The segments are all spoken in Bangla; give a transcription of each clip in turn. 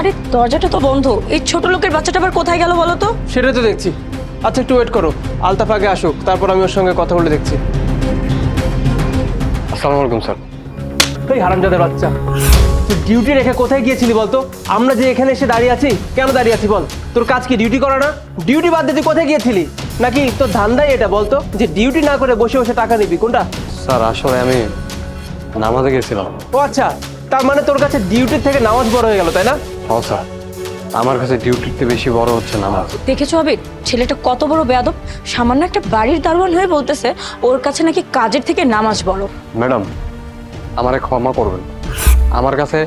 আরে দরজাটা তো বন্ধ। এই ছোট লোকের বাচ্চাটা আবার কোথায় গেল বলো তো? সেটাই তো দেখছি। আচ্ছা একটু ওয়েট করো। আলতাফ আগে আসুক তারপর আমি ওর সঙ্গে কথা বলে দেখছি। আসসালামু আলাইকুম স্যার। এই হারামজাদের বাচ্চা তুই ডিউটি রেখে কোথায় গিয়েছিলি বলতো? আমরা যে এখানে এসে দাঁড়িয়ে আছি কেন দাঁড়িয়ে আছি বল? তোর কাজ কি ডিউটি করা না? ডিউটি বাদ দিয়ে তুই কোথায় গিয়েছিলি? নাকি তোর ধান্দাই এটা বলতো যে ডিউটি না করে বসে বসে টাকা নিবি? কোনটা? স্যার আসলে আমি নামাজে গেছিলাম। ও আচ্ছা তার মানে তোর কাছে ডিউটির থেকে নামাজ বড় হয়ে গেল তাই না? ও স্যার। আমার কাছে ডিউটিতে বেশি বড় হচ্ছে না নামাজ দেখেছ হবে ছেলেটা কত বড় বেয়াদব। সামান্য একটা বাড়ির দারোয়ান হয়ে বলতেছে ওর কাছে নাকি কাজের থেকে নামাজ বড়। ম্যাডাম আমারে ক্ষমা করবেন। আমার কাছে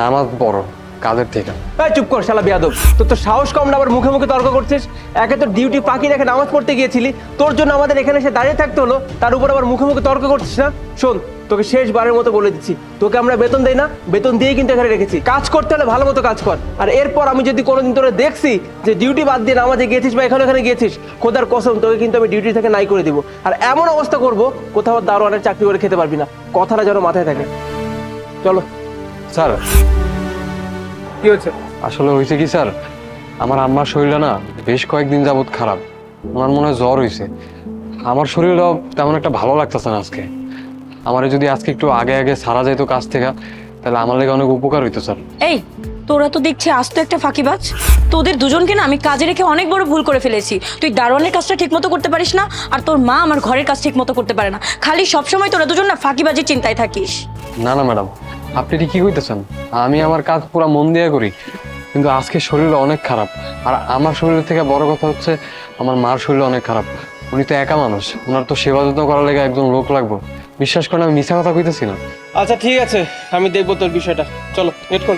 নামাজ বড় কাজের থেকে? এই চুপ কর শালা বেয়াদব। তোর তো সাহস কম না আবার মুখে মুখে তর্ক করছিস? একে তোর ডিউটি পাখি রেখে নামাজ পড়তে গিয়েছিলি। তোর জন্য আমাদের এখানে এসে দাঁড়িয়ে থাকতে হলো। তার উপর আবার মুখে মুখে তর্ক করছিস না? শোন তোকে শেষবারের মতো বলে দিচ্ছি। তোকে আমরা বেতন দেই না বেতন দিয়েই কিন্তু এখানে রেখেছি। কাজ করতে হলে ভালো মতো কাজ কর। আর এরপর আমি যদি কোনোদিন তোরে দেখছি যে ডিউটি বাদ দিয়ে নামাজে গিয়েছিস বা এখানে এখানে গিয়েছিস খোদার কসম তোকে কিন্তু আমি ডিউটি থেকে নাই করে দিব। আর এমন অবস্থা করব কোথাও দারোয়ানের চাকরি করে খেতে পারবি না। কথাটা যেন মাথায় থাকে। চলো। স্যার কি হচ্ছে আসলে হয়েছে কি স্যার? আমার আম্মার শরীরটা না বেশ কয়েকদিন যাবৎ খারাপ। ওনার মনে হয় জ্বর হয়েছে। আমার শরীরটাও তেমন একটা ভালো লাগতেছে না আজকে। আমারে যদি আজকে একটু আগে আগে সারা যেত কাজ থেকে তাহলে আমার লেগে অনেক উপকার হইতো স্যার। এই তোরা তো দেখছি আজ তো একটা ফাঁকিবাজ। তোদের দুজনকে না আমি কাজে রেখে অনেক বড় ভুল করে ফেলেছি। তুই দারোয়ানের কাজটা ঠিক মতো করতে পারিস না আর তোর মা আমার ঘরের কাজ ঠিক মতো করতে পারে না। খালি সবসময় তোরা দুজন না ফাঁকিবাজির চিন্তায় থাকিস। না না ম্যাডাম। আপনি ঠিকই কইতেছেন? আমি আমার কাজ পুরো মন দিয়ে করি, কিন্তু আজকে শরীর অনেক খারাপ। আর আমার শরীর থেকে বড় কথা হচ্ছে, আমার মার শরীর অনেক খারাপ। উনি তো একা মানুষ, ওনার তো সেবা যত্ন করার লেগে একজন লোক লাগবো। বিশ্বাস করেন আমি মিশা কথা কইতেছি না। আচ্ছা ঠিক আছে, আমি দেখব তোর বিষয়টা। চলো ওয়েট কর।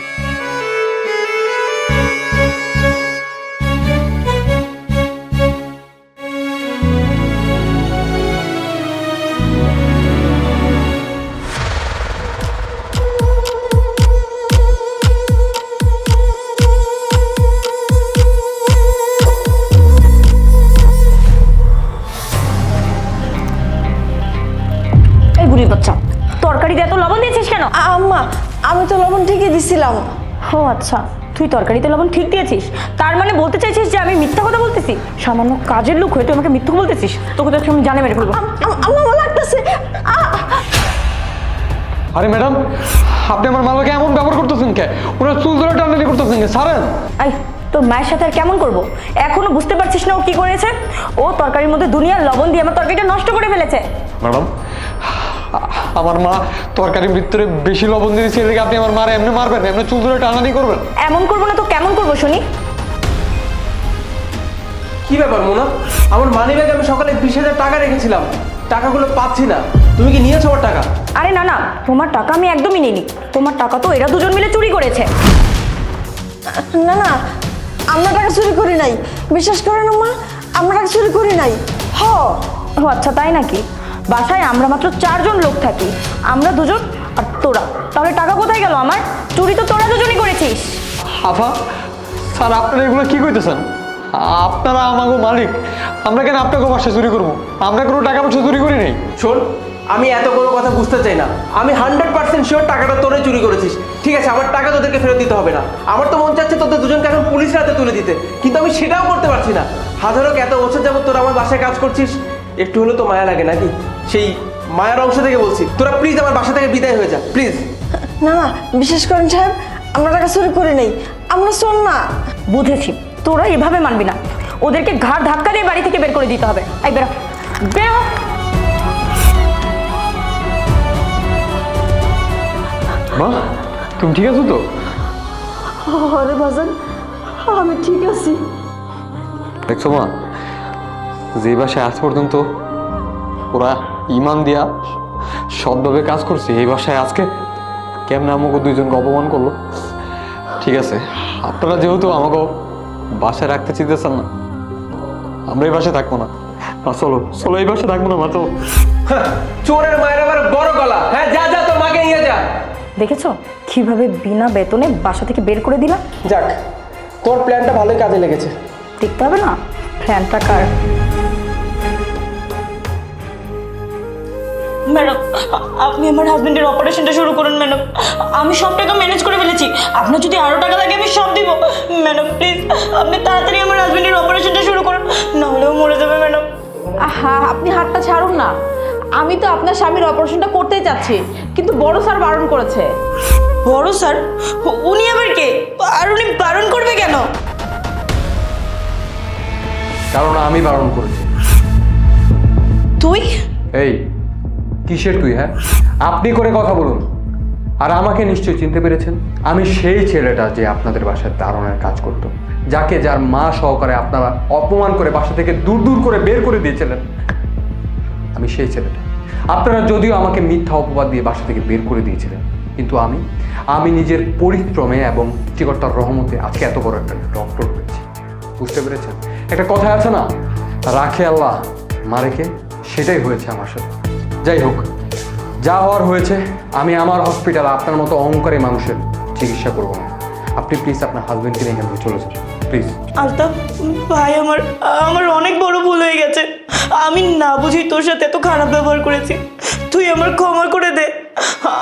আমি তো লবণ ঠিকই দিছিলাম। ও আচ্ছা তুই তরকারিতে লবণ ঠিক দিয়েছিস। তার মানে বলতে চাইছিস যে আমি মিথ্যা কথা বলতেছি? সামান্য কাজের লোক হয়ে তুই আমাকে মিথ্যা বলতেছিস? তোকে তো আমি জানে মেরে ফেলব। আমার লাগতেছে। আরে ম্যাডাম আপনি আমার মালকে এমন ব্যবহার করতেছেন কে? ওনার চুল ধরে টানাটানি করতেছেন কে? সারেন আই তোর মায়ের সাথে আর কেমন করব? এখনও বুঝতে পারছিস না ও কি করেছে? ও তরকারির মধ্যে দুনিয়ার লবণ দিয়ে আমার তরকারিটা নষ্ট করে ফেলেছে। ম্যাডাম আমার মা তরকারির ভিতরে বেশি লবণ দিয়েছে এদিকে আপনি আমার মারে এমনি মারবেন এমনি চুল ধরে টানানি করবেন। এমন করব না তো কেমন করব শুনি? কি ব্যাপার মোনা? আমার মানি ব্যাগে আমি সকালে বিশ হাজার টাকা রেখেছিলাম টাকাগুলো পাচ্ছি না। তুমি কি নিয়েছো আমার টাকা? আরে না না তোমার টাকা আমি একদমই নিইনি। তোমার টাকা তো এরা দুজন মিলে চুরি করেছে। না না আমরা টাকা চুরি করি নাই। বিশ্বাস করেন মা আমরা টাকা চুরি করি নাই। হ ও আচ্ছা তাই নাকি? বাসায় আমরা মাত্র চারজন লোক থাকি। আমরা দুজন আর তোরা। তাহলে টাকা কোথায় গেল আমার? চুরি তো তোরা দুজনই করেছিস। আফা স্যার আপনারা এগুলো কি কইতেছেন? আপনারা আমাকে মালিক। আমরা কেন আপনাকে বাসা চুরি করব? আমরা কোনো টাকা পয়সা চুরি করি নাই। শোন আমি এত কোনো কথা বুঝতে চাই না। আমি হান্ড্রেড পার্সেন্ট শিওর টাকাটা তোরে চুরি করেছিস। ঠিক আছে আমার টাকা তোদেরকে ফেরত দিতে হবে না। আমার তো মন চাচ্ছে তোদের দুজনকে এখন পুলিশের হাতে তুলে দিতে। কিন্তু আমি সেটাও করতে পারছি না। হাজারক এত বছর যাবত তোরা আমার বাসায় কাজ করছিস? একটু হলেও তো মায়া লাগে নাকি? সেই মায়ার অংশ থেকে বলছি। তোরা প্লিজ আমার বাসা থেকে বিদায় হয়ে যা প্লিজ না না বিশ্বাস করেন সাহেব আমরা টাকা চুরি করি নাই। আমরা শোন না বুঝেছি। তোরা এভাবে মানবি না। ওদেরকে ঘাড় ধাক্কা দিয়ে বাড়ি থেকে বের করে দিতে হবে। এই বেরো। বেরো। মা তুমি ঠিক আছো তো? আরে বাজান আমি ঠিক আছি। দেখছ মা যে বাসায় আজ পর্যন্ত ওরা ইমান দিয়া সৎভাবে কাজ করছি এই বাসায় আজকে কেমন আমাকে দুইজনকে অপমান করল? ঠিক আছে আপনারা যেহেতু আমাকে বাসায় রাখতে চিনতেছেন না আমরা এই বাসায় থাকব না। মা চলো চলো এই বাসায় থাকব না মা তো হ্যাঁ, চোরের মায়ের আবার বড় গলা। হ্যাঁ যা যা তোর মাকে নিয়ে যা। দেখেছ? কীভাবে বিনা বেতনে বাসা থেকে বের করে দিলাম? যাক তোর প্ল্যানটা ভালোই কাজে লেগেছে। দেখতে হবে না? প্ল্যানটা কার? ম্যাডাম আপনি আমার হাজবেন্ডের অপারেশনটা শুরু করুন ম্যাডাম। আমি সব টাকা ম্যানেজ করে ফেলেছি। আপনার যদি আরও টাকা লাগে আমি সব দিব। ম্যাডাম প্লিজ আপনি তাড়াতাড়ি আমার হাজবেন্ডের অপারেশনটা শুরু করুন। নাহলেও মরে যাবে ম্যাডাম। আহা আপনি হাতটা ছাড়ুন না। আমি তো আপনার স্বামীর অপারেশনটা করতেই চাচ্ছি কিন্তু বড় স্যার বারণ করেছে। বড় স্যার? উনি আবার কে? আর উনি বারণ করবে কেন? কারণ আমি বারণ করেছি। তুই? এই কিসের তুই হ্যাঁ? আপনি করে কথা বলুন। আর আমাকে নিশ্চয়ই চিনতে পেরেছেন। আমি সেই ছেলেটা যে আপনাদের বাসায় দারুণের কাজ করত, যাকে যার মা সহকারে আপনারা অপমান করে বাসা থেকে দূর দূর করে বের করে দিয়েছিলেন। আমি সেই ছেলেটা। আপনারা যদিও আমাকে মিথ্যা অপবাদ দিয়ে বাসা থেকে বের করে দিয়েছিলেন, কিন্তু আমি আমি নিজের পরিশ্রমে এবং চিকটার রহমতে আজকে এত বড় একটা ডক্টর হয়েছি। বুঝতে পেরেছেন? একটা কথা আছে না, রাখে আল্লাহ মারেকে সেটাই হয়েছে আমার সাথে। যাই হোক যা হওয়ার হয়েছে আমি আমার হসপিটাল আপনার মতো অহংকারী মানুষের চিকিৎসা করব না। আপনি প্লিজ আপনার হাজবেন্ডকে নিয়ে এখান থেকে চলে যান প্লিজ আলতাফ ভাই আমার আমার অনেক বড় ভুল হয়ে গেছে। আমি না বুঝি তোর সাথে এত খারাপ ব্যবহার করেছি। তুই আমার ক্ষমা করে দে।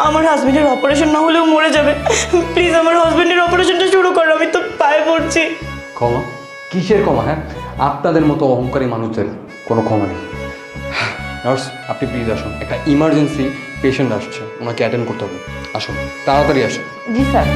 আমার হাজবেন্ডের অপারেশন না হলেও মরে যাবে। প্লিজ আমার হাজবেন্ডের অপারেশনটা শুরু কর আমি তোর পায়ে পড়ছি। ক্ষমা? কিসের ক্ষমা হ্যাঁ? আপনাদের মতো অহংকারী মানুষের কোনো ক্ষমা নেই। নার্স, আপনি প্লিজ আসুন। একটা ইমার্জেন্সি পেশেন্ট আসছে, ওনাকে অ্যাটেন্ড করতে হবে। আসুন, তাড়াতাড়ি আসুন। জি, স্যার।